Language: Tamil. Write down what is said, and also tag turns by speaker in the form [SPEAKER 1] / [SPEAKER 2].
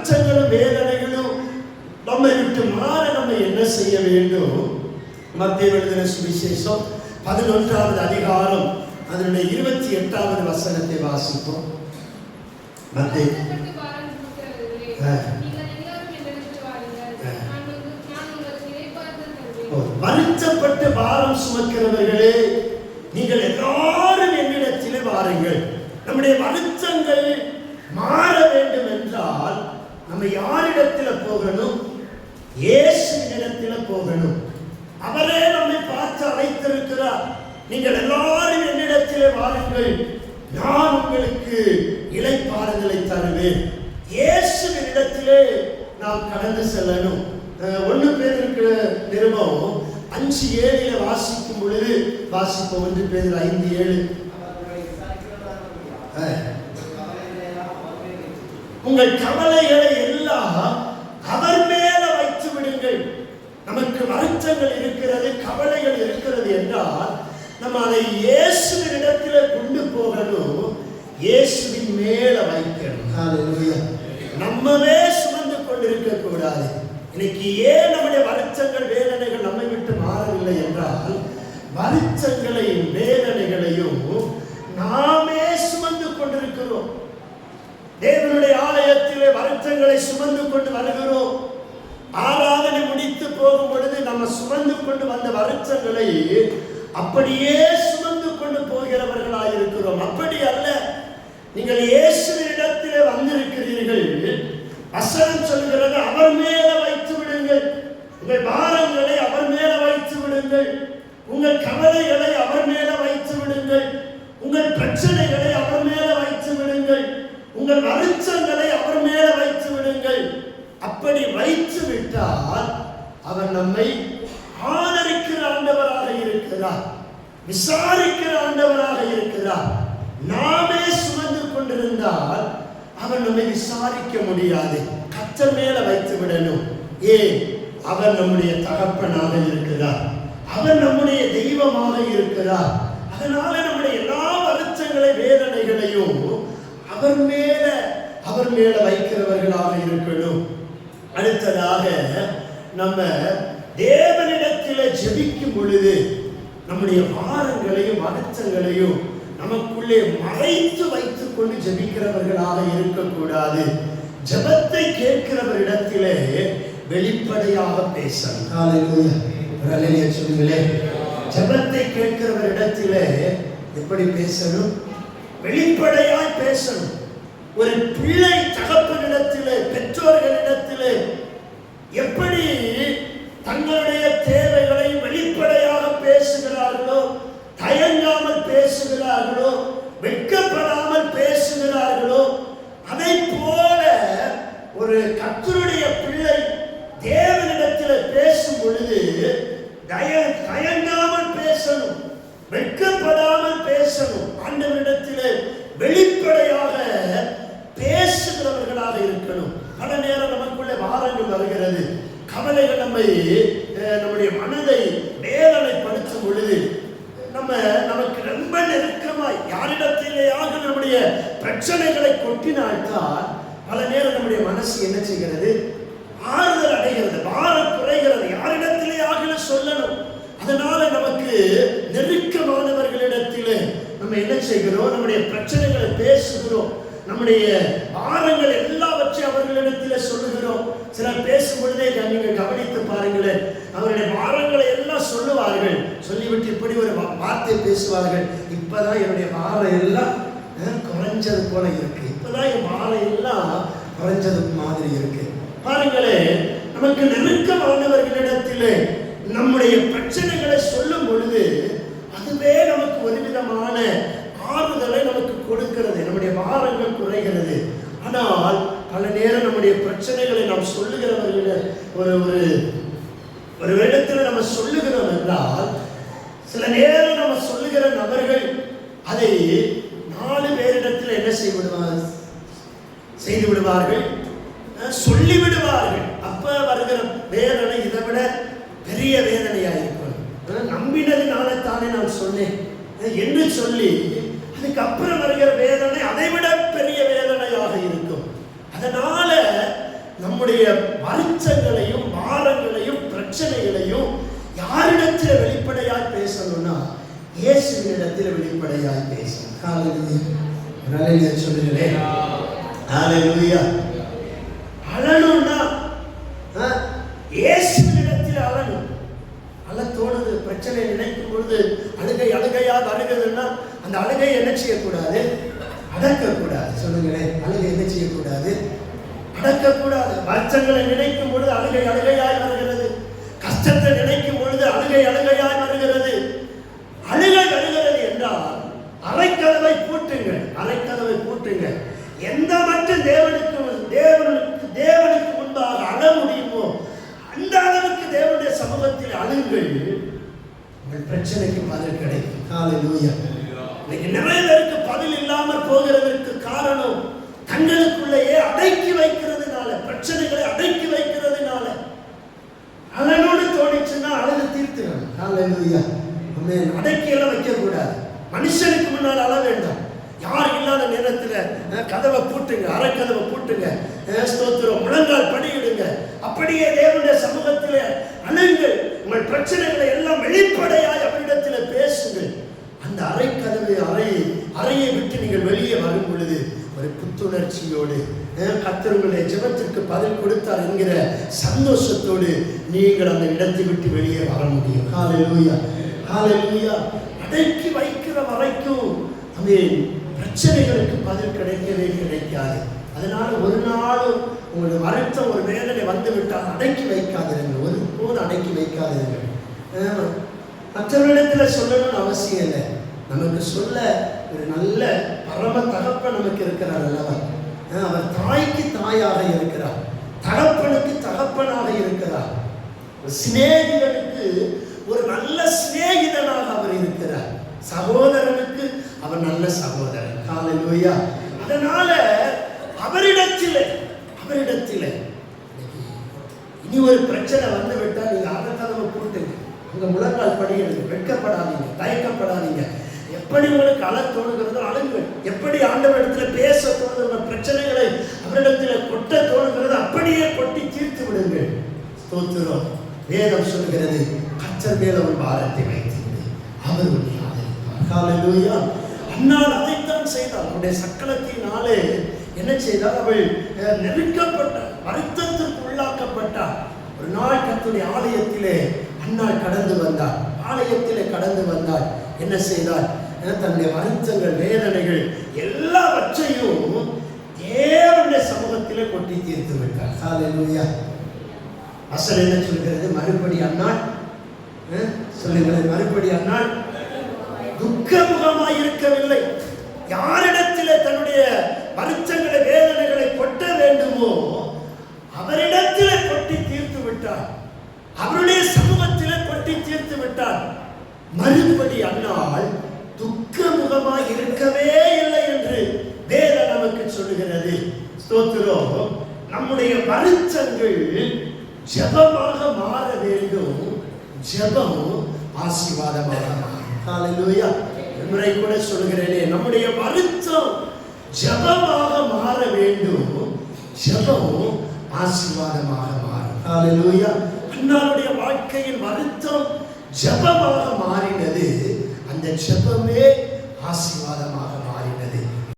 [SPEAKER 1] அச்சங்களும் வேதனைகளும் நம்மை விட்டு மாற நம்ம என்ன செய்ய வேண்டும்? மத்திய எழுதின சுவிசேஷம் பதினொன்றாவது அதிகாரம் அதனுடைய இருபத்தி எட்டாவது வசனத்தை வாசிப்போம். மத்திய
[SPEAKER 2] வருத்தப்பட்டு பாரம் சுமக்கிறவர்களே, நீங்கள் எல்லாரும் என்னிடத்தில் வாருங்கள்.
[SPEAKER 1] சுமக்கிறவர்களே நீங்கள் என்னிடத்திலே வாருங்கள். நம்முடைய வருத்தங்கள் மாற நம்ம யாரிடத்தில் போகணும்? இயேசுவினிடத்தில் போகணும். அவரே நம்மை பார்த்து அழைத்திருக்கிறார். நீங்கள் எல்லாரும் என்னிடத்திலே வாருங்கள். நான் உங்களுக்கு இலைப்பாறுதலை தருவேன். இயேசுவினிடத்திலே நாம் கடந்து செல்லணும். ஒன்று பேர் இருக்கிற நிருபம். அஞ்சு ஏழில வாசிக்கும் பொழுது வாசிப்போம். ஒன்று பேர் ஐந்து ஏழு. உங்கள் கவலைகளை எல்லாம் அவர் மேல வைத்து விடுங்கள். நமக்கு வருத்தங்கள் இருக்கிறது கவலைகள் இருக்கிறது என்றால் நம்ம அதை இயேசுவின் இடத்துல கொண்டு போகணும். இயேசுவின் மேல வைக்கணும். நம்மவே சுமந்து கொண்டிருக்க கூடாது இன்னைக்கு ஏன் நம்முடைய வருத்தங்கள் வேதனைகள் நம்மை விட்டு மாறவில்லை என்றால் வருத்தங்களையும் வேதனைகளையும் நாமே சுமந்து கொண்டிருக்கிறோம். வருத்தங்களை சுமந்து கொண்டு வருகிறோம். ஆராதனை முடித்து போகும் பொழுது நம்ம சுமந்து கொண்டு வந்த வருத்தங்களை அப்படியே சுமந்து கொண்டு போகிறவர்களாக இருக்கிறோம். அப்படி அல்ல. நீங்கள் இயேசுவினிடத்திலே வந்திருக்கிறீர்கள். வசனம் சொல்கிறது அவர் மேல வைத்து விடுங்கள். உங்கள் பாரங்களை அவர் மேல வைத்து விடுங்கள். உங்கள் கவலைகளை அவர் மேல வைத்து விடுங்கள். உங்கள் பிரச்சனைகளை அவர் மேல வைத்து விடுங்கள் உங்கள் வருத்தங்களை அவர் மேல வைத்து விடுங்கள் அப்படி வைத்து விட்டால் அவர் நம்மை ஆதரிக்கிற ஆண்டவராக இருக்கிறார் விசாரிக்கிற ஆண்டவராக இருக்கிறார் நாமே சுமந்து கொண்டிருந்தால் அவர் நம்மை விசாரிக்க முடியாது. கத்தர் மேல வைத்து விடணும். ஏன்? அவர் நம்முடைய தகப்பனாக இருக்கிறார் அவர் நம்முடைய தெய்வமாக இருக்கிறார் அதனால நம்முடைய எல்லா வருத்தங்களை வேதனைகளையும் அவர் மேல அவர் மேல வைக்கிறவர்களாக இருக்கணும். அடுத்ததாக நம்ம தேவனிடத்தில் ஜெபிக்கும் பொழுது நம்முடைய பாரங்களையும் வருத்தங்களையும் நமக்குள்ளே மறைத்து வைத்துக் கொண்டு ஜெபிக்கிறவர்களாக இருக்கக்கூடாது. ஜெபத்தை கேட்கிறவரிடத்திலே வெளிப்படையாக பேசணும் சொல்லுங்களே. ஜெபத்தை கேட்கிறவரிடத்திலே எப்படி பேசணும்? வெளிப்படையாய் பேசணும். ஒரு பிள்ளை தகப்பனிடத்திலே பெற்றோர்களிடத்திலே எப்படி தங்களுடைய தேவைகளை வெளிப்படையாக பேசுகிறார்களோ தயங்காமல் பேசுகிறார்களோ வெட்கப்படாமல் பேசுகிறார்களோ அதை போல ஒரு கத்தருடைய பிள்ளை தேவனிடத்தில் பேசும் பொழுது தய தயங்காமல் பேசணும் வெட்கப்படாமல் பேசணும். ஆண்டவரிடத்தில் வெளிப்படையாக பேசுகிறவர்களாக இருக்கணும் பல நேரம் நமக்குள்ளே வாரங்கள் வருகிறது கவலைகள் நம்மை அஹ், நம்முடைய மனதை வேதனைப்படுத்தும் பொழுது நம்ம நமக்கு ரொம்ப நெருக்கமாய் யாரிடத்திலேயாக நம்முடைய பிரச்சனைகளை கொட்டினால்தான் பல நேரம் நம்முடைய மனசு என்ன செய்கிறது? ஆறுதல் அடைகிறது பாரம் குறைகிறது. யாரிடத்திலே ஆகல சொல்லணும்? அதனால நமக்கு நெருக்கமானவர்களிடத்திலே நம்ம என்ன செய்கிறோம்? நம்முடைய பிரச்சனைகளை பேசுகிறோம். நம்முடைய பாரங்கள் எல்லாவற்றையும் அவர்களிடத்தில் சொல்லுகிறோம். சிலர் பேசும் பொழுதே நீங்கள் கவனித்து பாருங்களேன். அவருடைய பாரங்களை எல்லாம் சொல்லுவார்கள். சொல்லிவிட்டு இப்படி ஒரு வார்த்தை பேசுவார்கள். இப்போதான் என்னுடைய பாரம் எல்லாம் குறைஞ்சது போல இருக்கு. இப்போதான் என் பாரம் எல்லாம் குறைஞ்சது மாதிரி இருக்கு. பாருங்களே நமக்கு நெருக்கமானவர்களிடத்திலே நம்முடைய பிரச்சனைகளை சொல்லும் பொழுது அதுவே நமக்கு ஒரு விதமான ஆறுதலை நமக்கு கொடுக்கிறது. நம்முடைய பாரங்கள் குறைகிறது. ஆனால் பல நேரம் நம்முடைய பிரச்சனைகளை நாம் சொல்லுகிறவர்கள ஒரு ஒரு ஒரு இடத்துல நம்ம சொல்லுகிறோம் என்றால் சில நேரம் நம்ம சொல்லுகிற நபர்கள் அதை நாலு பேரிடத்தில் என்ன செய்ய விடுவார் செய்து விடுவார்கள் சொல்லி விடுவார்கள் அப்ப வருகிற வேதனை இதை விட பெரிய வேதனையா இருக்கும் நம்பினது நம்பினதுனால தானே நான் சொன்னேன். என்று சொல்லி அதுக்கப்புறம் வருகிற வேதனை அதை விட பெரிய வேதனையாக இருக்கும். அதனால நம்முடைய வருத்தங்களையும் பாரங்களையும் பிரச்சனைகளையும் யாரிடத்தில் வெளிப்படையாய் பேசணும்னா இயேசுவினிடத்தில் வெளிப்படையாய் பேசுகிறேன் ஹalleluya அழணும்னா ஆ, இயேசுவினிடத்தில் அழணும். அழ தோணுது பிரச்சனை நினைக்கும் பொழுது அழுகை அழுகையாக அழுகுதுன்னா அந்த அழுகை என்ன செய்யக்கூடாது? அடக்கக்கூடாது. சொல்லுங்களேன் அழுகை என்ன செய்யக்கூடாது? அடக்கக்கூடாது. வருத்தங்களை நினைக்கும் பொழுது அழுகை அழுகையாய் வருகிறது. கஷ்டத்தை நினைக்கும் பொழுது அழுகை அழுகையாய் வருகிறது. அரைக்கதவை பூட்டுங்க அரைக்கதவை பூட்டுங்க எந்த மட்டும் தேவனுக்கு தேவனுக்கு தேவனுக்கு முன்பாக அழ முடியுமோ அந்த அளவுக்கு தேவனுடைய சமூகத்தில் அழுங்கள். உங்கள் பிரச்சனைக்கு பதில் கிடைக்கும். ஹalleluya இன்னைக்கு நிறைய பேருக்கு பதில் இல்லாமல் போகிறதற்கு காரணம் தங்களுக்குள்ளேயே அடக்கி வைக்கிறதுனால பிரச்சனைகளை அடக்கி வைக்கிறதுனால. அழனோடு தோணிச்சுன்னா அழகு தீர்த்துக்கணும். காலை நோயா அடக்கியெல்லாம் வைக்கக்கூடாது. மனுஷனுக்கு முன்னால் அழ வேண்டாம். யார் இல்லாத நேரத்தில் கதவை பூட்டுங்க அரைக்கதவை பூட்டுங்க ஸ்தோத்திரம் முழங்கால் படியிடுங்க. அப்படியே தேவனுடைய சமூகத்தில் அணுங்கள் உங்கள் பிரச்சனைகளை எல்லாம் வெளிப்படையாய் அவரிடத்தில் பேசுங்கள். அந்த அறைக்கதவை அறை அறையை விட்டு நீங்கள் வெளியே வரும் பொழுது ஒரு புத்துணர்ச்சியோடு அஹ், ஜபத்திற்கு பதில் கொடுத்தார் என்கிற சந்தோஷத்தோடு நீங்கள் அந்த இடத்தை விட்டு வெளியே வர முடியும். ஹalleluya ஹalleluya அடைக்கி வைக்கிற வரைக்கும் ஆமென் பிரச்சனைகளுக்கு பதில் கிடைக்கவே கிடைக்காது. அதனால் ஒரு நாளும் உங்களுக்கு மறைத்த ஒரு வேதனை வந்து விட்டால் அடக்கி வைக்காதீர்கள் ஒரு போது அடக்கி வைக்காதீர்கள் ஆமா. மற்றவர்களிடத்தில் சொல்லணும்னு அவசியம் இல்லை. நமக்கு சொல்ல ஒரு நல்ல பரம தகப்பன் நமக்கு இருக்கிறார் அல்லவா? ஆஹ் அவர் தாய்க்கு தாயாக இருக்கிறார். தகப்பனுக்கு தகப்பனாக இருக்கிறார். ஒரு சிநேகிதனுக்கு ஒரு நல்ல சிநேகிதனாக அவர் இருக்கிறார். சகோதரனுக்கு அவன் நல்ல சகோதரன் ஹalleluya அதனால அவரிடத்தில் அவரிடத்தில் இனி ஒரு பிரச்சனை வந்து விட்டால் நீங்கள் அதை கதவை போட்டுங்க உங்க முழங்கால் படியிடுங்க வெட்கப்படாதீங்க தயக்கப்படாதீங்க. எப்படி உங்களுக்கு அழ தோணுகிறதோ அழுங்கள். எப்படி ஆண்டவரிடத்துல பேச தோணுகிற பிரச்சனைகளை அவரிடத்துல கொட்ட தோணுகிறது அப்படியே கொட்டி தீர்த்து விடுங்கள். தோத்துறோம் வேதம் சொல்கிறது கச்சர் மேல ஒரு பாரத்தை வைத்தீங்க அவர் உன்னை ஆதரிப்பார். அன்னால் அதைத்தான் செய்தாள். அவருடைய சக்கலத்தினாலே என்ன செய்தால் அவள் நெருக்கப்பட்டாள். வருத்தத்திற்கு உள்ளாக்கப்பட்டாள். ஒரு நாள் கத்துடைய ஆலயத்திலே அன்னால் கடந்து வந்தாள். ஆலயத்திலே கடந்து வந்தாள். என்ன செய்தாள்? தன்னுடைய வருத்தங்கள் வேதனைகள் எல்லாவற்றையும் தேவனுடைய சமூகத்திலே கொட்டி தீர்த்து விட்டார் ஹalleluya. அசல் என்ன சொல்கிறது? மறுபடி அண்ணா சொல்லுங்கள் சொல்லுங்களேன். மறுபடி அண்ணா துக்கமுகமாய் இருக்கவில்லை யாரிடத்திலே தன்னுடைய வருத்தங்களை வேதனைகளை கொட்ட வேண்டுமோ அவரிடத்திலே கொட்டி தீர்த்து விட்டார். அவருடைய சமூகத்திலே கொட்டி தீர்த்து விட்டார். மறுபடி துக்க துக்கமுகமாய் இருக்கவே இல்லை என்று வேதம் நமக்கு சொல்லுகிறது. ஸ்தோத்திரம். நம்முடைய வருத்தங்கள் ஜெபமாக மாற வேண்டும். ஜெபம் ஆசீர்வாதமாக ஹalleluya. முறை கூட சொல்கிறேனே நம்முடைய வருத்தம் ஜபமாக மாற வேண்டும். ஜெபம் ஆசீர்வாதமாக மாறும். ஹalleluya. அன்னாருடைய வாழ்க்கையில் வருத்தம் ஜபமாக மாறினது அந்த ஜபமே ஆசீர்வாதமாக